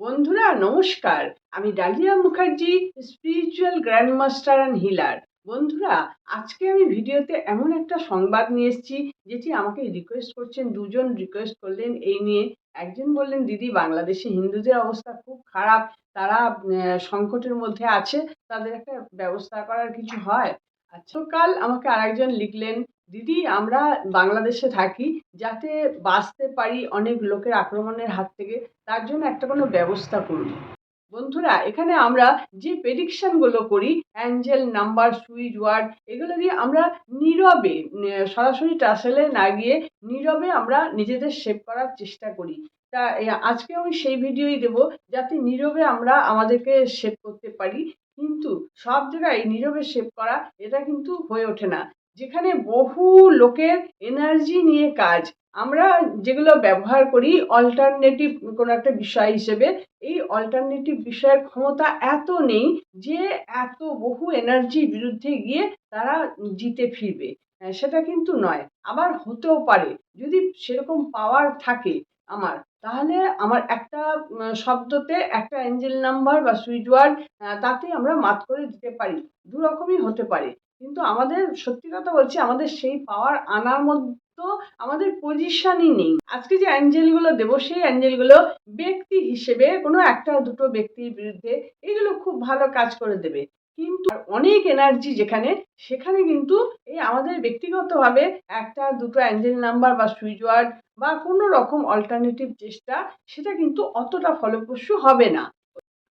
বন্ধুরা, নমস্কার। আমি Dalia Mukherjee spiritual grand master and healer বন্ধুরা, আজকে আমি ভিডিওতে এমন একটা সংবাদ নিয়ে এসেছি, যেটি আমাকে রিকোয়েস্ট করছেন, দুজন রিকোয়েস্ট করলেন এই নিয়ে। একজন বললেন, দিদি, বাংলাদেশে হিন্দুদের অবস্থা খুব খারাপ। তারা সংকটের মধ্যে আছে। তাদের একটা ব্যবস্থা করার কিছু হয়। আচ্ছা কাল আমাকে আরেকজন লিখলেন দিদি, আমরা বাংলাদেশে থাকি, যাতে বাঁচতে পারি অনেক লোকের আক্রমণের হাত থেকে, তার জন্য একটা কোনো ব্যবস্থা করুন। বন্ধুরা, এখানে আমরা যে প্রেডিকশনগুলো করি অ্যাঞ্জেল নাম্বার সুইচ ওয়ার্ড এগুলো দিয়ে আমরা নীরবে সরাসরি টাসেলে না গিয়ে নীরবে আমরা নিজেদের সেভ করার চেষ্টা করি। তা আজকে আমি সেই ভিডিওই দেব, যাতে নীরবে আমরা আমাদেরকে সেভ করতে পারি। কিন্তু সব জায়গায় নীরবে সেভ করা, এটা কিন্তু হয়ে ওঠে না। যেখানে বহু লোকের এনার্জি নিয়ে কাজ। আমরা যেগুলো ব্যবহার করি অল্টারনেটিভ কোনো একটা বিষয় হিসেবে, এই অল্টারনেটিভ বিষয়ের ক্ষমতা এত নেই যে এত বহু এনার্জির বিরুদ্ধে গিয়ে তারা জিতে ফিরবে। সেটা কিন্তু নয়। আবার হতেও পারে, যদি সেরকম পাওয়ার থাকে আমার, তাহলে আমার একটা শব্দতে একটা অ্যাঞ্জেল নাম্বার বা সুইচ ওয়ার্ড তাতে আমরা মাত করে দিতে পারি। দু রকমই হতে পারে। কিন্তু আমাদের, সত্যি কথা বলছি, আমাদের সেই পাওয়ার আনার মধ্যে আমাদের পজিশনই নেই। আজকে যে অ্যাঞ্জেলগুলো দেবো, সেই অ্যাঞ্জেলগুলো ব্যক্তি হিসেবে কোনো একটা দুটো ব্যক্তির বিরুদ্ধে এগুলো খুব ভালো কাজ করে দেবে। কিন্তু অনেক এনার্জি যেখানে, সেখানে কিন্তু এই আমাদের ব্যক্তিগতভাবে একটা, দুটো অ্যাঞ্জেল নাম্বার বা সুইচ ওয়ার্ড বা কোনো রকম অল্টারনেটিভ চেষ্টা, সেটা কিন্তু অতটা ফলপ্রসূ হবে না।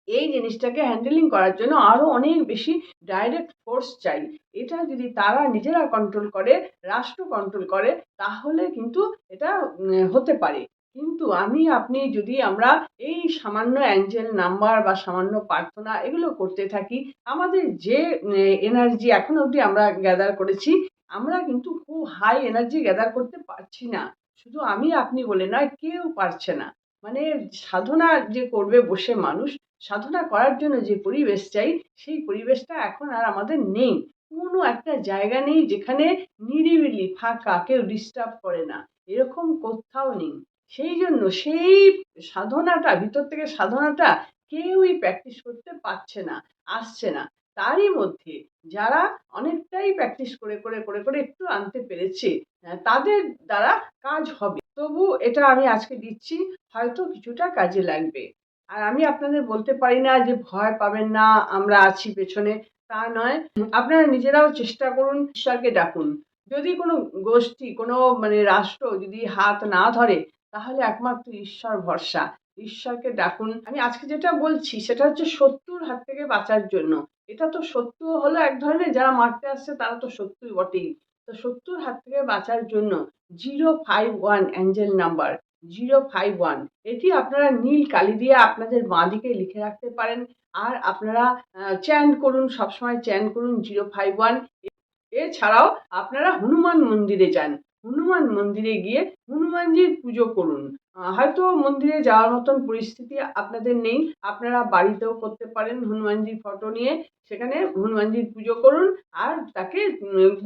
এই জিনিসটাকে হ্যান্ডেলিং করার জন্য আরও অনেক বেশি ডাইরেক্ট ফোর্স চাই। এটা যদি তারা নিজেরা কন্ট্রোল করে, রাষ্ট্র কন্ট্রোল করে, তাহলে কিন্তু এটা হতে পারে। কিন্তু আমি, আপনি যদি আমরা এই সামান্য অ্যাঞ্জেল নাম্বার বা সামান্য প্রার্থনা এগুলো করতে থাকি, আমাদের যে এনার্জি এখন অবধি আমরা গ্যাদার করেছি, আমরা কিন্তু খুব হাই এনার্জি গ্যাদার করতে পারছি না। শুধু আমি, আপনি বলে নয়, কেউ পারছে না। মানে সাধনা যে করবে বসে মানুষ সাধনা করার জন্য যে পরিবেশ চাই, সেই পরিবেশটা এখন আর আমাদের নেই। কোনো একটা জায়গা নেই যেখানে নিরিবিলি, ফাঁকা, কেউ ডিস্টার্ব করে না। এরকম কোথাও নেই। সেই জন্য সেই সাধনাটা, ভিতর থেকে সাধনাটা কেউই প্র্যাকটিস করতে পারছে না, আসছে না। তারই মধ্যে যারা অনেকটাই প্র্যাকটিস করে করে করে করে একটু আনতে পেরেছে তাদের দ্বারা কাজ হবে। তবু এটা আমি আজকে দিচ্ছি, হয়তো কিছুটা কাজে লাগবে। আর আমি আপনাদের বলতে পারি না যে ভয় পাবেন না, আমরা আছি পেছনে, তা নয়। আপনারা নিজেরাও চেষ্টা করুন, ঈশ্বরকে ডাকুন। যদি কোনো গোষ্ঠী, কোনো মানে রাষ্ট্র যদি হাত না ধরে, তাহলে একমাত্র ঈশ্বর ভরসা। ঈশ্বরকে ডাকুন। আমি আজকে যেটা বলছি, সেটা হচ্ছে শত্রুর হাত থেকে বাঁচার জন্য। এটা তো শত্রু হলো এক ধরনের, যারা মারতে আসছে তারা তো শত্রুই বটেই। তো শত্রুর হাত থেকে বাঁচার জন্য zero five one angel number zero five one. এটি আপনারা নীল কালি দিয়ে আপনাদের বাঁ দিকে লিখে রাখতে পারেন। আর আপনারা চ্যান করুন, সবসময় চ্যান করুন জিরো ফাইভ ওয়ান। এছাড়াও আপনারা হনুমান মন্দিরে যান। হনুমান মন্দিরে গিয়ে হনুমানজির পুজো করুন। হয়তো মন্দিরে যাওয়ার মতন পরিস্থিতি আপনাদের নেই। আপনারা বাড়িতেও করতে পারেন হনুমানজির ফটো নিয়ে। সেখানে হনুমানজির পুজো করুন। আর তাকে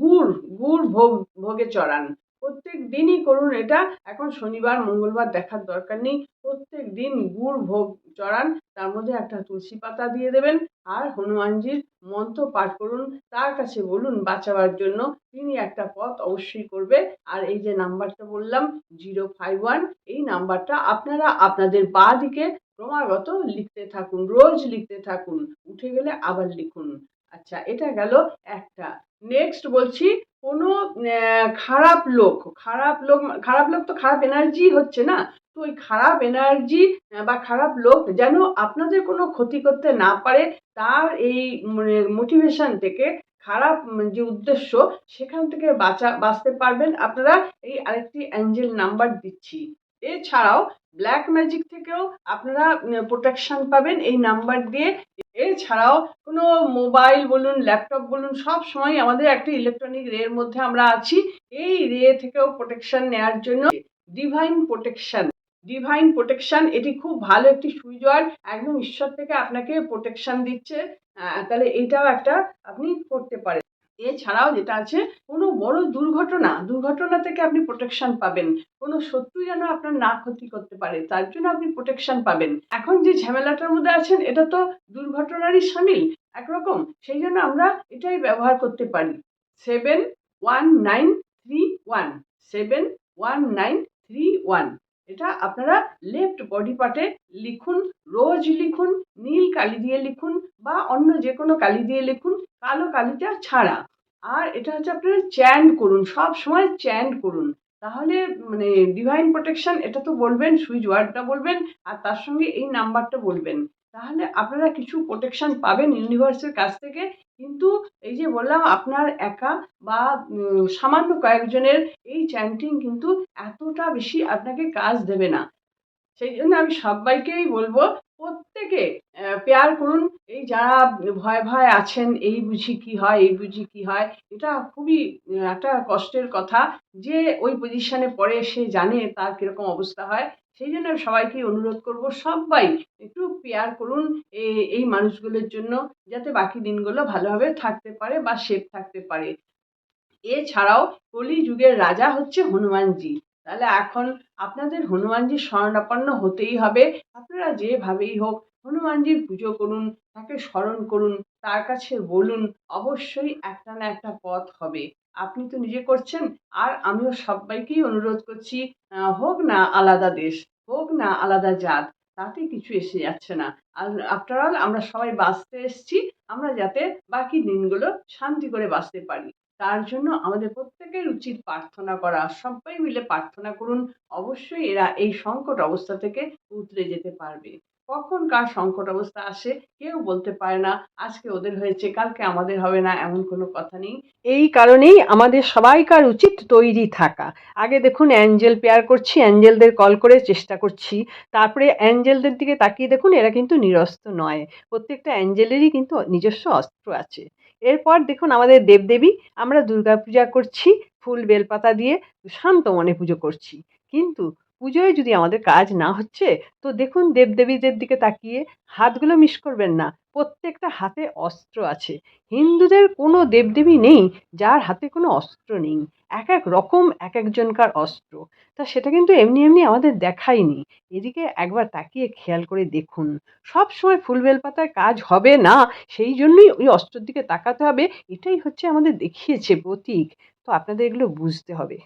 গুড় গুড় ভোগ, ভোগে চড়ান। প্রত্যেক দিনই করুন এটা। এখন শনিবার, মঙ্গলবার দেখার দরকার নেই। প্রত্যেক দিন গুড়, ভোগ চড়ান, তার মধ্যে একটা তুলসী পাতা দিয়ে দেবেন আর হনুমানজির মন্ত্র পাঠ করুন। তার কাছে বলুন বাঁচাবার জন্য। তিনি একটা পথ অবশ্যই করবে। আর এই যে নাম্বারটা বললাম, জিরো ফাইভ ওয়ান, এই নাম্বারটা আপনারা আপনাদের বা দিকে ক্রমাগত লিখতে থাকুন, রোজ লিখতে থাকুন। উঠে গেলে আবার লিখুন। আচ্ছা এটা গেল একটা। নেক্সট বলছি, কোনো খারাপ লোক খারাপ লোক খারাপ লোক তো খারাপ এনার্জি হচ্ছে না? তো ওই খারাপ এনার্জি বা খারাপ লোক যেন আপনাদের কোনো ক্ষতি করতে না পারে, তার এই মোটিভেশন থেকে, খারাপ যে উদ্দেশ্য, সেখান থেকে বাঁচা, বাঁচতে পারবেন। আপনারা এই আরেকটি অ্যাঞ্জেল নাম্বার দিচ্ছি। এছাড়াও ব্ল্যাক ম্যাজিক থেকেও আপনারা প্রোটেকশন পাবেন এই নাম্বার দিয়ে। এছাড়াও কোনো মোবাইল বলুন ল্যাপটপ বলুন, সব সময় আমাদের একটা ইলেকট্রনিক রের মধ্যে আমরা আছি। এই রে থেকেও প্রোটেকশন নেওয়ার জন্য ডিভাইন প্রোটেকশন ডিভাইন প্রোটেকশন এটি খুব ভালো একটি ওয়ার্ড একদম ঈশ্বর থেকে আপনাকে প্রোটেকশন দিচ্ছে। তাহলে এটাও একটা আপনি করতে পারেন। এছাড়াও যেটা আছে, কোনো বড় দুর্ঘটনা দুর্ঘটনা থেকে আপনি প্রোটেকশন পাবেন। কোনো শত্রু যেন আপনার না ক্ষতি করতে পারে, তার জন্য আপনি প্রোটেকশন পাবেন। এখন যে ঝামেলাটার মধ্যে আছেন, এটা তো দুর্ঘটনারই সামিল, একরকম। সেই জন্য আমরা এটাই ব্যবহার করতে পারি। Seven one nine three one seven one nine three one এটা আপনারা লেফট বডি পার্টে লিখুন, রোজ লিখুন, নীল কালি দিয়ে লিখুন বা অন্য যে কোনো কালি দিয়ে লিখুন, কালো কালিটা ছাড়া। আর এটা হচ্ছে আপনারা চ্যান্ড করুন, সব সময় চ্যান্ড করুন। তাহলে মানে ডিভাইন প্রোটেকশন এটা তো বলবেন সুইচ ওয়ার্ডটা বলবেন, আর তার সঙ্গে এই নাম্বারটা বলবেন। তাহলে আপনারা কিছু প্রোটেকশন পাবেন ইউনিভার্সের কাছ থেকে। কিন্তু এই যে বললাম, আপনার একা বা সামান্য কয়েকজনের এই চ্যান্টিং কিন্তু এতটা বেশি আপনাকে কাজ দেবে না। সেই জন্য আমি সবাইকেই বলব প্রত্যেকে পেয়ার করুন। এই যারা ভয় ভয় আছেন, এই বুঝি কি হয়, এই বুঝি কি হয়, এটা খুবই একটা কষ্টের কথা যে ওই পজিশনে পড়ে সে জানে তার কীরকম অবস্থা হয়। সেই জন্য সবাইকে অনুরোধ করব, সবাই একটু পেয়ার করুন এই মানুষগুলোর জন্য, যাতে বাকি দিনগুলো ভালোভাবে থাকতে পারে বা সেফ থাকতে পারে। এছাড়াও কলি যুগের রাজা হচ্ছে হনুমানজি। তাহলে এখন আপনাদের হনুমানজির শরণাপন্ন হতেই হবে। আপনারা যেভাবেই হোক হনুমানজির পুজো করুন, তাকে স্মরণ করুন, তার কাছে বলুন, অবশ্যই একটা না একটা পথ হবে। আপনি তো নিজে করছেন, আর আমিও সবাইকেই অনুরোধ করছি হোক না আলাদা দেশ, হোক না আলাদা জাত, তাতে কিছু এসে যাচ্ছে না। আর আফটার অল আমরা সবাই বাঁচতে এসেছি, আমরা যাতে বাকি দিনগুলো শান্তি করে বাঁচতে পারি। তার জন্য আমাদের প্রত্যেকের উচিত প্রার্থনা করা। সবাই মিলে প্রার্থনা করুন। অবশ্যই এরা এই সংকট অবস্থা থেকে উতরে যেতে পারবে। কখন কার সংকট অবস্থা আসে কেউ বলতে পারে না, আজকে ওদের হয়েছে, কালকে আমাদের হবে না, এমন কোনো কথা নেই। এই কারণেই আমাদের সবাইকার উচিত তৈরি থাকা। আগে দেখুন অ্যাঞ্জেল পেয়ার করছি, অ্যাঞ্জেলদের কল করে চেষ্টা করছি। তারপরে অ্যাঞ্জেলদের দিকে তাকিয়ে দেখুন এরা কিন্তু নিরস্ত নয়। প্রত্যেকটা অ্যাঞ্জেলেরই কিন্তু নিজস্ব অস্ত্র আছে। এরপর দেখুন আমাদের দেবদেবী, আমরা দুর্গা পূজা করছি, ফুল বেলপাতা দিয়ে শান্ত মনে পুজো করছি। কিন্তু পুজোয় যদি আমাদের কাজ না হচ্ছে, তো দেখুন দেবদেবীদের দিকে তাকিয়ে হাতগুলো মিস করবেন না। প্রত্যেকটা হাতে অস্ত্র আছে। হিন্দুদের কোনো দেবদেবী নেই যার হাতে কোনো অস্ত্র নেই। এক এক রকম, এক একজনকার অস্ত্র। তা সেটা কিন্তু এমনি এমনি আমাদের দেখায়নি। এদিকে একবার তাকিয়ে খেয়াল করে দেখুন। সব সময় ফুল বেলপাতায় কাজ হবে না, সেই জন্যই ওই অস্ত্রের দিকে তাকাতে হবে। এটাই হচ্ছে আমাদের দেখিয়েছে প্রতীক। তো আপনাদের এগুলো বুঝতে হবে।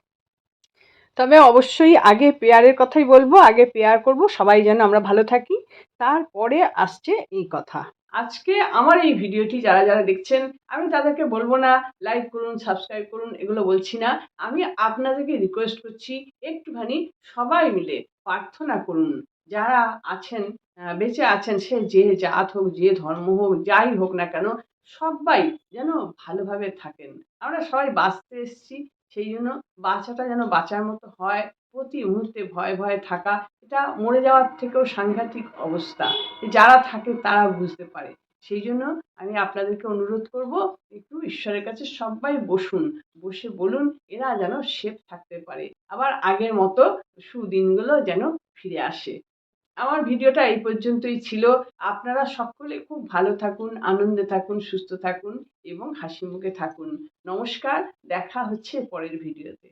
তবে অবশ্যই আগে পেয়ারের কথাই বলব, আগে পেয়ার করব, সবাই যেন আমরা ভালো থাকি। তারপরে আসছে এই কথা। আজকে আমার এই ভিডিওটি যারা যারা দেখছেন, আমি তাদেরকে বলব না লাইক করুন সাবস্ক্রাইব করুন, এগুলো বলছি না। আমি আপনাদেরকে রিকোয়েস্ট করছি, একটুখানি সবাই মিলে প্রার্থনা করুন। যারা আছেন বেঁচে আছেন, সে যে জাত হোক, যে ধর্ম হোক, যাই হোক না কেন, সবাই যেন ভালোভাবে থাকেন। আমরা সবাই বাঁচতে এসেছি সেই জন্য বাঁচাটা যেন বাঁচার মতো হয়, প্রতি মুহূর্তে ভয়ে ভয়ে থাকা, এটা মরে যাওয়ার থেকেও সাংঘাতিক অবস্থা। যারা থাকে তারা বুঝতে পারে। সেই জন্য আমি আপনাদেরকে অনুরোধ করব, একটু ঈশ্বরের কাছে সবাই বসুন। বসে বলুন, এরা যেন সেফ থাকতে পারে। আবার আগের মতো সুদিনগুলো যেন ফিরে আসে। আমার ভিডিওটা এই পর্যন্তই ছিল। আপনারা সকলে খুব ভালো থাকুন, আনন্দে থাকুন, সুস্থ থাকুন এবং হাসি মুখে থাকুন। নমস্কার, দেখা হচ্ছে পরের ভিডিওতে।